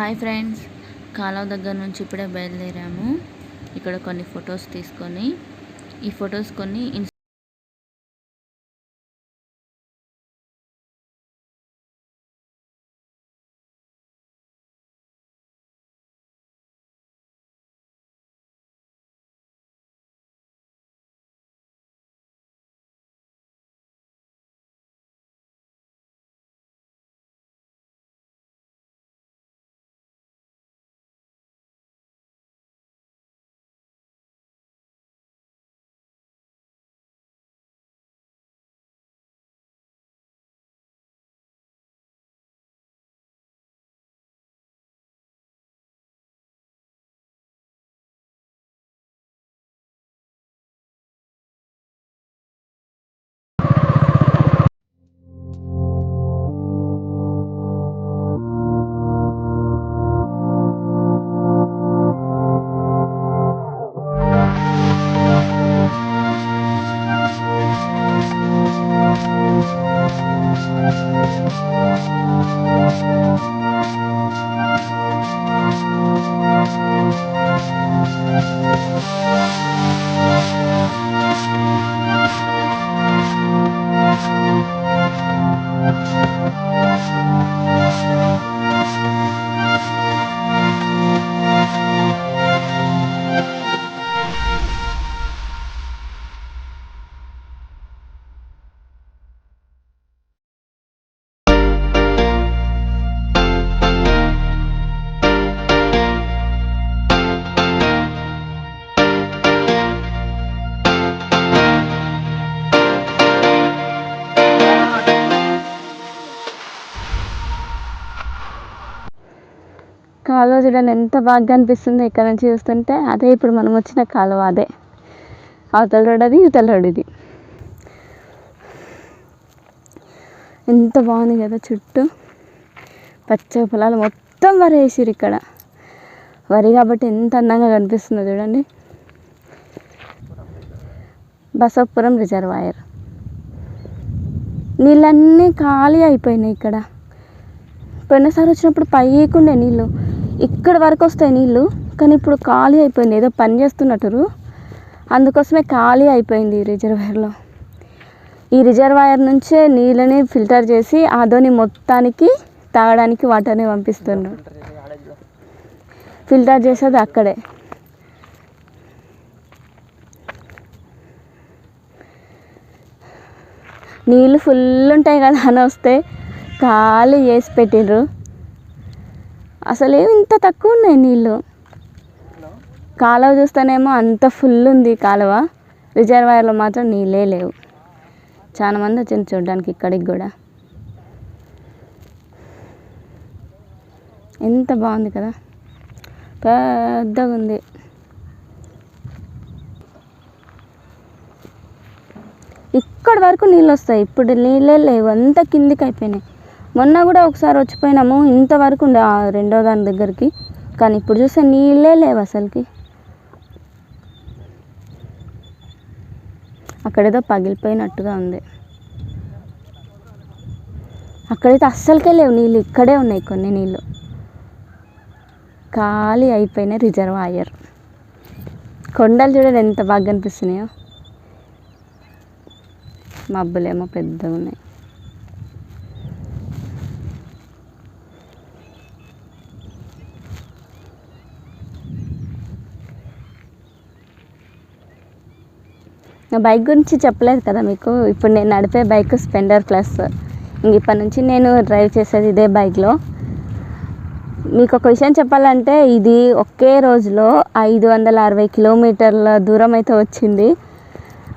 Hi friends. కాలువ దగ్గర నుంచి ఇప్పుడే బయలుదేరాము. ఇక్కడ కొన్ని ఫొటోస్ తీసుకొని ఈ ఫొటోస్ కొన్ని కాలువ చూడండి ఎంత బాగా అనిపిస్తుంది ఇక్కడ నుంచి చూస్తుంటే అదే ఇప్పుడు మనం వచ్చిన కాలువ అదే. అవతల రోడ్ అది ఇవతల రోడ్ ఇది. ఎంత బాగుంది కదా చుట్టూ. పచ్చ పొలాలు మొత్తం వరి వేసిరు ఇక్కడ. వరి కాబట్టి ఎంత అందంగా కనిపిస్తుందో చూడండి. బసవపురం రిజర్వాయర్. నీళ్ళన్నీ ఖాళీ అయిపోయినాయి ఇక్కడ. పోయినసారి వచ్చినప్పుడు పైకుండే నీళ్ళు. ఇక్కడ వరకు వస్తాయి నీళ్ళు కానీ ఇప్పుడు ఖాళీ అయిపోయింది. ఏదో పని చేస్తున్నట్టు అందుకోసమే ఖాళీ అయిపోయింది ఈ రిజర్వాయర్లో. ఈ రిజర్వాయర్ నుంచే నీళ్ళని ఫిల్టర్ చేసి ఆదోని మొత్తానికి తాగడానికి వాటర్ని పంపిస్తున్నారు. ఫిల్టర్ చేసేది అక్కడే. నీళ్ళు ఫుల్ ఉంటాయి కదా అని వస్తే ఖాళీ చేసి పెట్టిండ్రు. అసలు ఇంత తక్కువ ఉన్నాయి నీళ్ళు? కాలువ చూస్తేనేమో అంత ఫుల్ ఉంది కాలువ. రిజర్వాయర్లో మాత్రం నీళ్ళే లేవు. చాలా మంది వచ్చింది చూడడానికి ఇక్కడికి కూడా. ఎంత బాగుంది కదా? పెద్దగా ఉంది ఇక్కడి వరకు నీళ్ళు వస్తాయి. ఇప్పుడు నీళ్ళే లేవు. అంతా కిందికి అయిపోయినాయి. మొన్న కూడా ఒకసారి వచ్చిపోయినాము. ఇంతవరకు ఉండే ఆ రెండో దాని దగ్గరికి. కానీ ఇప్పుడు చూస్తే నీళ్ళే లేవు అసలుకి. అక్కడేదో పగిలిపోయినట్టుగా ఉంది. అక్కడైతే అస్సలకే లేవు నీళ్ళు. ఇక్కడే ఉన్నాయి కొన్ని నీళ్ళు. ఖాళీ అయిపోయిన రిజర్వాయర్. కొండలు చూడండి ఎంత బాగా కనిపిస్తున్నాయో. మబ్బులేమో పెద్దగా ఉన్నాయి. నా బైక్ గురించి చెప్పలేదు కదా మీకు? ఇప్పుడు నేను నడిపే బైక్ స్పెండర్ ప్లస్ ఇంక ఇప్పటి నుంచి నేను డ్రైవ్ చేసేది ఇదే బైక్లో. మీకు ఒక విషయం చెప్పాలంటే ఇది ఒకే రోజులో ఐదు వందల అరవై కిలోమీటర్ల దూరం అయితే వచ్చింది.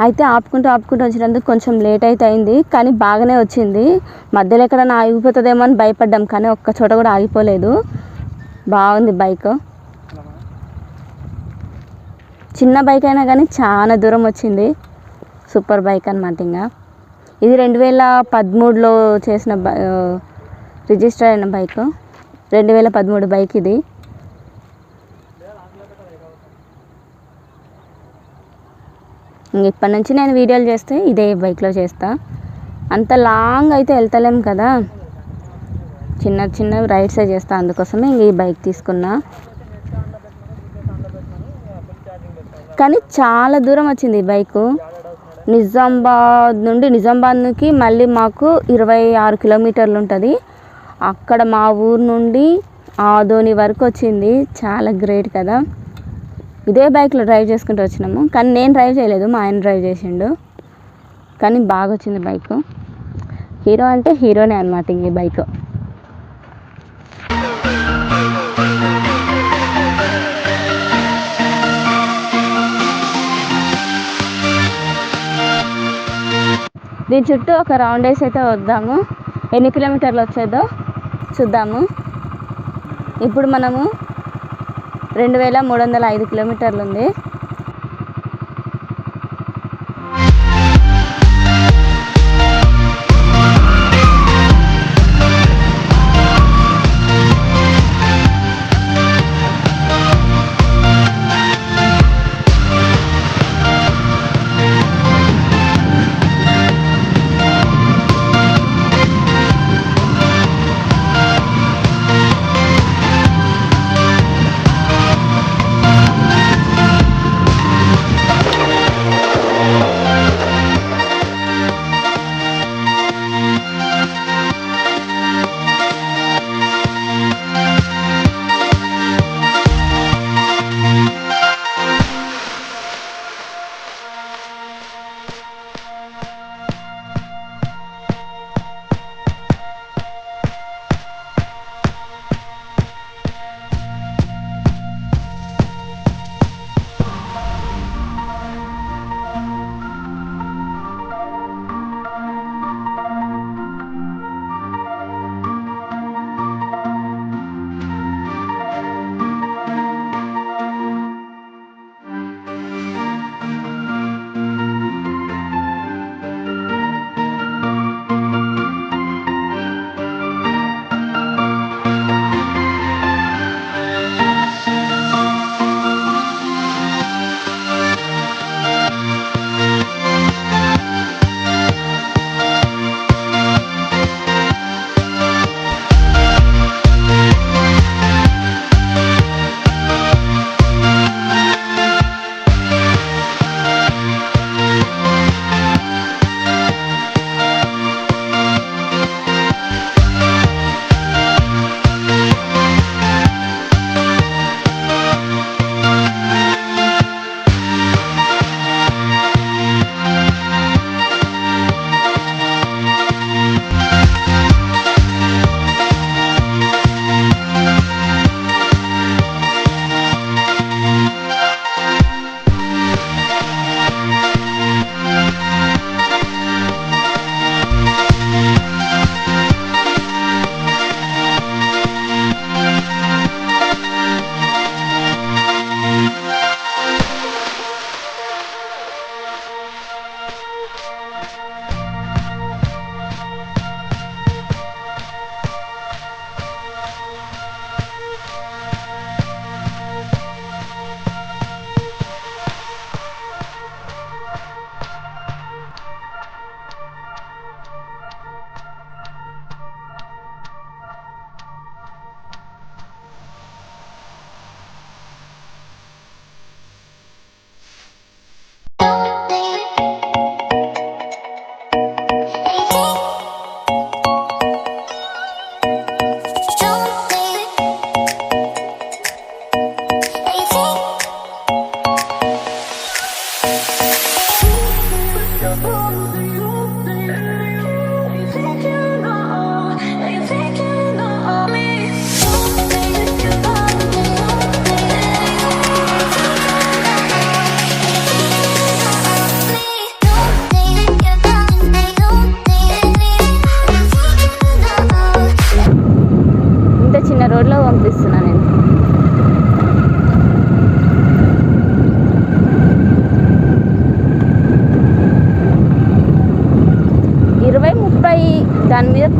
అయితే ఆపుకుంటూ ఆపుకుంటూ వచ్చినందుకు కొంచెం లేట్ అయితే అయింది. కానీ బాగానే వచ్చింది. మధ్యలో ఎక్కడైనా ఆగిపోతుందేమో అని భయపడ్డాం. కానీ ఒక్క చోట కూడా ఆగిపోలేదు. బాగుంది బైక్. చిన్న బైక్ అయినా కానీ చాలా దూరం వచ్చింది. సూపర్ బైక్ అనమాట ఇంకా ఇది రెండు వేల పదమూడులో చేసిన బై రిజిస్టర్ అయిన బైక్ రెండు వేల పదమూడు బైక్ ఇది. ఇప్పటి నుంచి నేను వీడియోలు చేస్తే ఇదే బైక్లో చేస్తా. అంత లాంగ్ అయితే వెళ్తలేం కదా. చిన్న చిన్న రైడ్సే చేస్తా అందుకోసమే ఇంక ఈ బైక్ తీసుకున్నా. కానీ చాలా దూరం వచ్చింది ఈ బైకు. నిజామాబాద్ నుండి నిజామాబాద్కి మళ్ళీ మాకు ఇరవై ఆరు కిలోమీటర్లు ఉంటుంది. అక్కడ మా ఊరు నుండి ఆదోని వరకు వచ్చింది. చాలా గ్రేట్ కదా. ఇదే బైక్లో డ్రైవ్ చేసుకుంటూ వచ్చినాము. కానీ నేను డ్రైవ్ చేయలేదు. మా ఆయన డ్రైవ్ చేసిండు. కానీ బాగా వచ్చింది బైక్. హీరో అంటే హీరోనే అనమాట ఈ బైక్. దీని చుట్టూ ఒక రౌండ్ వేసి అయితే వద్దాము. ఎన్ని కిలోమీటర్లు వచ్చేదో చూద్దాము. ఇప్పుడు మనము రెండు వేల మూడు వందల ఐదు కిలోమీటర్లు ఉంది.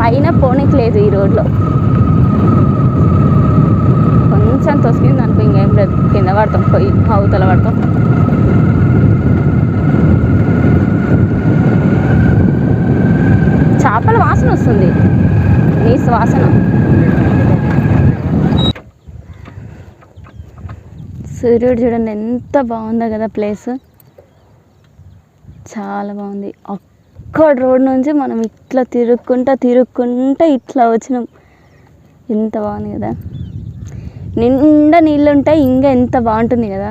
పైన పోనీకి ఈ రోడ్లో. కొంచెం తొసిగింది అనుకో ఇంకేం లేదు. కింద పడతాం పోయి అవతల పడతాం. చేపల వాసన వస్తుంది. నీ శ్వాసన సూర్యుడు చూడండి ఎంత బాగుందో కదా ప్లేస్. చాలా బాగుంది. అక్కడ రోడ్ నుంచి మనం ఇట్లా తిరుక్కుంటా తిరుక్కుంటా ఇట్లా వచ్చినాం. ఎంత బాగుంది కదా. నిండా నీళ్ళు ఉంటాయి ఇంకా ఎంత బాగుంటుంది కదా.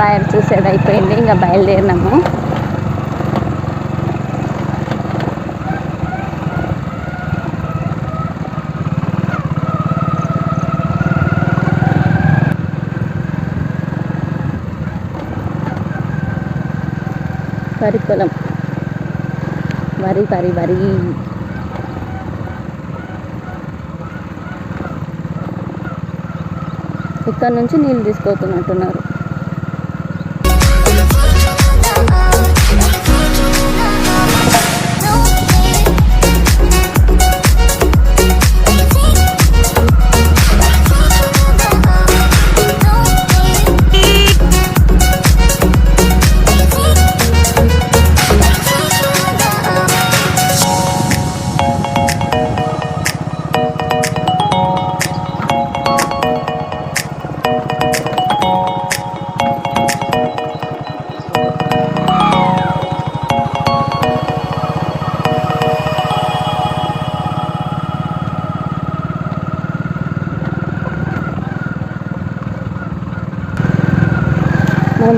వైర్ చూసేది అయిపోయింది ఇంకా బయలుదేరినాము. వరి పొలం వరి వరి వరి. ఇక్కడ నుంచి నీళ్ళు తీసుకోతున్నట్టున్నారు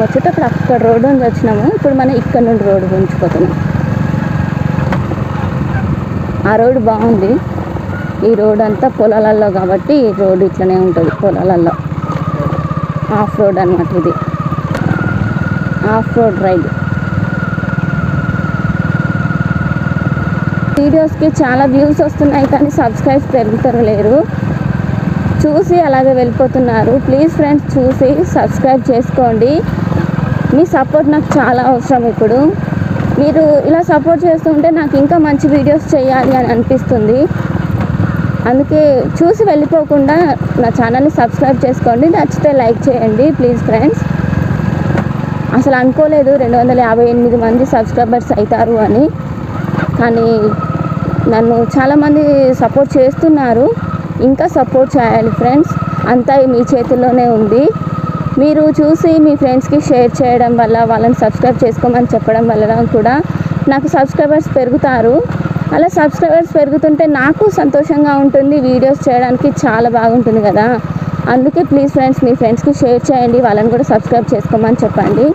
మనం వచ్చేటప్పుడు అక్కడ రోడ్డు నుంచి వచ్చినాము. ఇప్పుడు మనం ఇక్కడ నుండి రోడ్డు గుంచిపోతున్నాం ఆ రోడ్డు బాగుంది. ఈ రోడ్ అంతా పొలాలలో కాబట్టి ఈ రోడ్డు ఇట్లనే ఉంటుంది పొలాలలో ఆఫ్ రోడ్ అనమాట ఇది. ఆఫ్ రోడ్ రైడ్ వీడియోస్కి చాలా వ్యూస్ వస్తున్నాయి కానీ సబ్స్క్రైబ్స్ పెరుగుతారు లేరు చూసి అలాగే వెళ్ళిపోతున్నారు. ప్లీజ్ ఫ్రెండ్స్ చూసి సబ్స్క్రైబ్ చేసుకోండి. మీ సపోర్ట్ నాకు చాలా అవసరం ఇప్పుడు. మీరు ఇలా సపోర్ట్ చేస్తుంటే నాకు ఇంకా మంచి వీడియోస్ చేయాలి అని అనిపిస్తుంది. అందుకే చూసి వెళ్ళిపోకుండా నా ఛానల్ని సబ్స్క్రైబ్ చేసుకోండి. నచ్చితే లైక్ చేయండి ప్లీజ్ ఫ్రెండ్స్ అసలు అనుకోలేదు రెండు వందల యాభై ఎనిమిది మంది సబ్స్క్రైబర్స్ అవుతారు అని. కానీ నన్ను చాలామంది సపోర్ట్ చేస్తున్నారు. ఇంకా సపోర్ట్ చేయాలి ఫ్రెండ్స్ అంతా మీ చేతుల్లోనే ఉంది. మీరు చూసి మీ ఫ్రెండ్స్కి షేర్ చేయడం వల్ల వాళ్ళని సబ్స్క్రైబ్ చేసుకోమని చెప్పడం వల్ల కూడా నాకు సబ్స్క్రైబర్స్ పెరుగుతారు. అలా సబ్స్క్రైబర్స్ పెరుగుతుంటే నాకు సంతోషంగా ఉంటుంది. వీడియోస్ చేయడానికి చాలా బాగుంటుంది కదా. అందుకే ప్లీజ్ ఫ్రెండ్స్ మీ ఫ్రెండ్స్కి షేర్ చేయండి. వాళ్ళని కూడా సబ్స్క్రైబ్ చేసుకోమని చెప్పండి.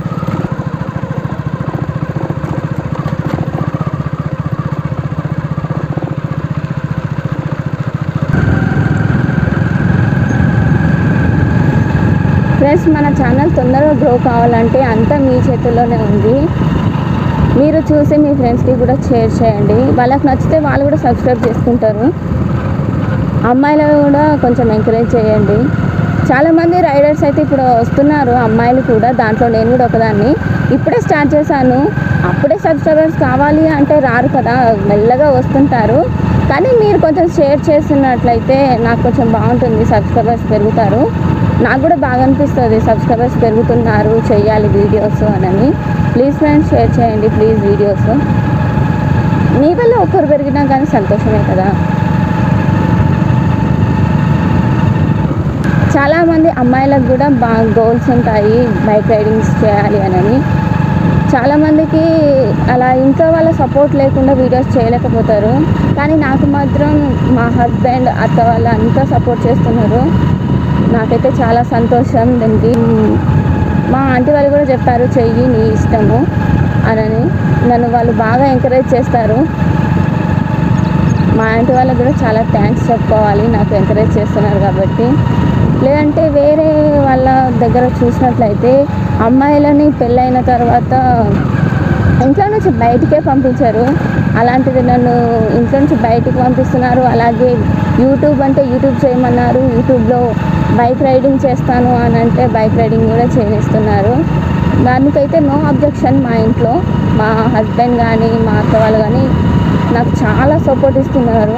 ఫ్రెండ్స్ మన ఛానల్ తొందరగా గ్రో కావాలంటే అంతా మీ చేతుల్లోనే ఉంది. మీరు చూసి మీ ఫ్రెండ్స్కి కూడా షేర్ చేయండి. వాళ్ళకి నచ్చితే వాళ్ళు కూడా సబ్స్క్రైబ్ చేసుకుంటారు. అమ్మాయిలు కూడా కొంచెం ఎంకరేజ్ చేయండి. చాలామంది రైడర్స్ అయితే ఇప్పుడు వస్తున్నారు అమ్మాయిలు కూడా. దాంట్లో నేను కూడా ఒకదాన్ని. ఇప్పుడే స్టార్ట్ చేశాను. అప్పుడే సబ్స్క్రైబర్స్ కావాలి అంటే రారు కదా మెల్లగా వస్తుంటారు. కానీ మీరు కొంచెం షేర్ చేస్తున్నట్లయితే నాకు కొంచెం బాగుంటుంది సబ్స్క్రైబర్స్ పెరుగుతారు. నాకు కూడా బాగా అనిపిస్తుంది. సబ్స్క్రైబర్స్ పెరుగుతున్నారు. చేయాలి వీడియోస్ అని ప్లీజ్ ఫ్రెండ్స్ షేర్ చేయండి ప్లీజ్ వీడియోస్ మీ వల్ల ఒక్కరు పెరిగినా కానీ సంతోషమే కదా. చాలామంది అమ్మాయిలకు కూడా బాగా గోల్స్ ఉంటాయి. బైక్ రైడింగ్స్ చేయాలి అని చాలామందికి అలా ఇంట్లో వాళ్ళ సపోర్ట్ లేకుండా వీడియోస్ చేయలేకపోతారు. కానీ నాకు మాత్రం మా హస్బెండ్ అత్త వాళ్ళు అంతా సపోర్ట్ చేస్తున్నారు. నాకైతే చాలా సంతోషం దానికి మా ఆంటీ వాళ్ళు కూడా చెప్పారు చెయ్యి నీ ఇష్టము అని నన్ను వాళ్ళు బాగా ఎంకరేజ్ చేస్తారు. మా ఆంటీ వాళ్ళకి కూడా చాలా థ్యాంక్స్ చెప్పుకోవాలి నాకు ఎంకరేజ్ చేస్తున్నారు కాబట్టి. లేదంటే వేరే వాళ్ళ దగ్గర చూసినట్లయితే అమ్మాయిలని పెళ్ళైన తర్వాత ఇంట్లో నుంచి బయటికే పంపించారు. అలాంటిది నన్ను ఇంట్లో నుంచి బయటికి పంపిస్తున్నారు. అలాగే యూట్యూబ్ అంటే యూట్యూబ్ చేయమన్నారు. యూట్యూబ్లో బైక్ రైడింగ్ చేస్తాను అని అంటే బైక్ రైడింగ్ కూడా చేయిస్తున్నారు. దానికైతే నో అబ్జెక్షన్ మా ఇంట్లో. మా హస్బెండ్ కానీ మా అక్క వాళ్ళు కానీ నాకు చాలా సపోర్ట్ ఇస్తున్నారు.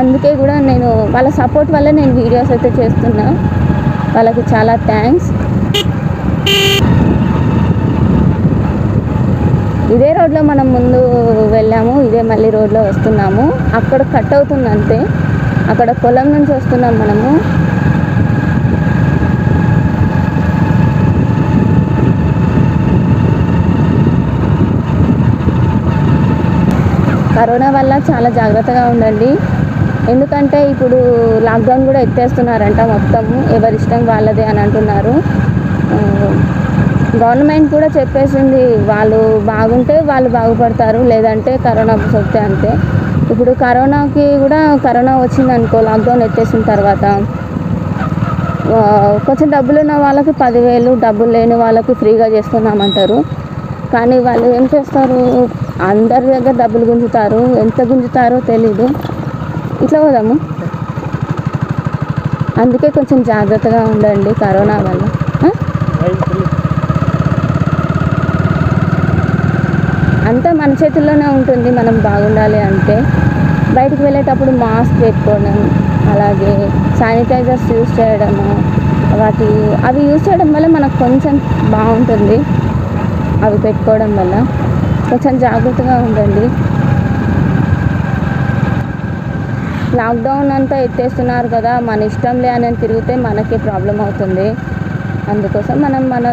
అందుకే కూడా నేను వాళ్ళ సపోర్ట్ వల్ల నేను వీడియోస్ అయితే చేస్తున్నా. వాళ్ళకి చాలా థ్యాంక్స్. ఇదే రోడ్లో మనం ముందు వెళ్ళాము ఇదే మళ్ళీ రోడ్లో వస్తున్నాము. అక్కడ కట్ అవుతుంది అంతే. అక్కడ పొలం నుంచి వస్తున్నాం మనము. కరోనా వల్ల చాలా జాగ్రత్తగా ఉండండి. ఎందుకంటే ఇప్పుడు లాక్డౌన్ కూడా ఎత్తేస్తున్నారంట మొత్తం. ఎవరిష్టం వాళ్ళదే అని అంటున్నారు. గవర్నమెంట్ కూడా చెప్పేసింది వాళ్ళు బాగుంటే వాళ్ళు బాగుపడతారు లేదంటే కరోనా సొత్తే అంతే. ఇప్పుడు కరోనాకి కూడా కరోనా వచ్చింది అనుకో లాక్డౌన్ ఎత్తేసిన తర్వాత కొంచెం డబ్బులు ఉన్న వాళ్ళకి పదివేలు డబ్బులు లేని వాళ్ళకి ఫ్రీగా చేస్తున్నామంటారు. కానీ వాళ్ళు ఏం చేస్తారు? అందరి దగ్గర డబ్బులు గుంజుతారు ఎంత గుంజుతారో తెలీదు. ఇట్లా పోదాము. అందుకే కొంచెం జాగ్రత్తగా ఉండండి కరోనా వల్ల. అంతా మన చేతుల్లోనే ఉంటుంది మనం బాగుండాలి అంటే. బయటకు వెళ్ళేటప్పుడు మాస్క్ పెట్టుకోవడం అలాగే శానిటైజర్స్ యూస్ చేయడము వాటి అవి యూజ్ చేయడం వల్ల మనకు కొంచెం బాగుంటుంది. అవి పెట్టుకోవడం వల్ల. కొంచెం జాగ్రత్తగా ఉండండి. లాక్డౌన్ అంతా ఎత్తేస్తున్నారు కదా మన ఇష్టంలే అని తిరిగితే మనకే ప్రాబ్లం అవుతుంది. అందుకోసం మనం మన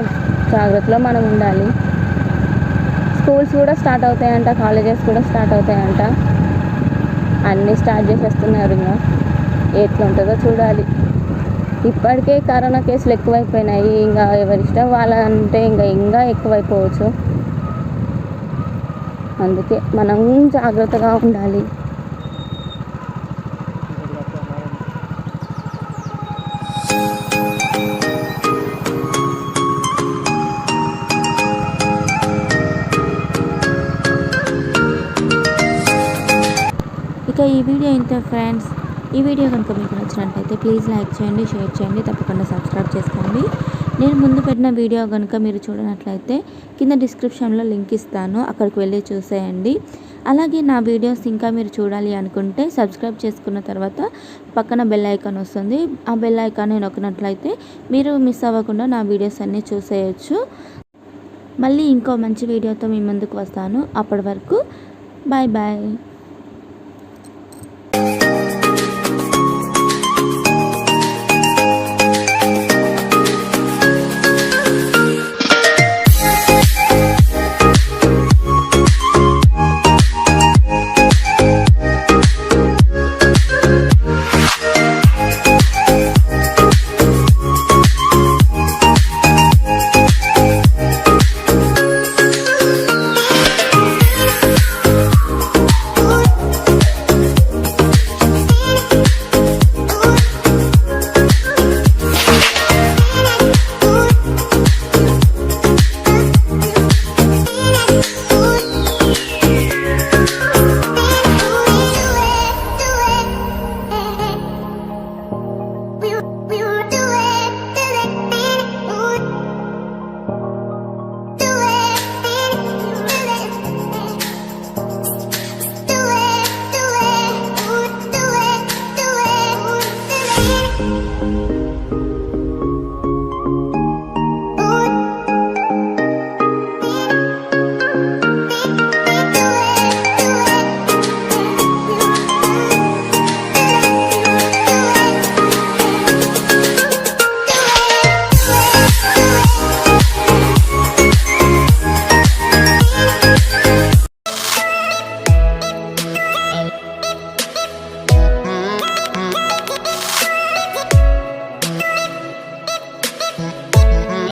జాగ్రత్తలో మనం ఉండాలి. స్కూల్స్ కూడా స్టార్ట్ అవుతాయంట కాలేజెస్ కూడా స్టార్ట్ అవుతాయంట. అన్నీ స్టార్ట్ చేసేస్తున్నారు ఇంకా. ఎట్లా ఉంటుందో చూడాలి. ఇప్పటికే కరోనా కేసులు ఎక్కువైపోయినాయి. ఇంకా ఎవరిష్టం వాళ్ళంటే ఇంకా ఇంకా ఎక్కువైపోవచ్చు. అందుకే మనం జాగ్రత్తగా ఉండాలి. ఇక ఈ వీడియో ఇంత ఫ్రెండ్స్. ఈ వీడియో కనుక మీకు నచ్చినట్లయితే ప్లీజ్ లైక్ చేయండి షేర్ చేయండి తప్పకుండా సబ్స్క్రైబ్ చేసుకోండి. నేను ముందు పెట్టిన వీడియో కనుక మీరు చూడనట్లయితే కింద డిస్క్రిప్షన్లో లింక్ ఇస్తాను అక్కడికి వెళ్ళి చూసేయండి. అలాగే నా వీడియోస్ ఇంకా మీరు చూడాలి అనుకుంటే సబ్స్క్రైబ్ చేసుకున్న తర్వాత పక్కన బెల్ ఐకాన్ వస్తుంది. ఆ బెల్ ఐకాన్ నొక్కినట్లయితే మీరు మిస్ అవ్వకుండా నా వీడియోస్ అన్నీ చూసేయచ్చు. మళ్ళీ ఇంకో మంచి వీడియోతో మీ ముందుకు వస్తాను. అప్పటి వరకు బాయ్ బాయ్.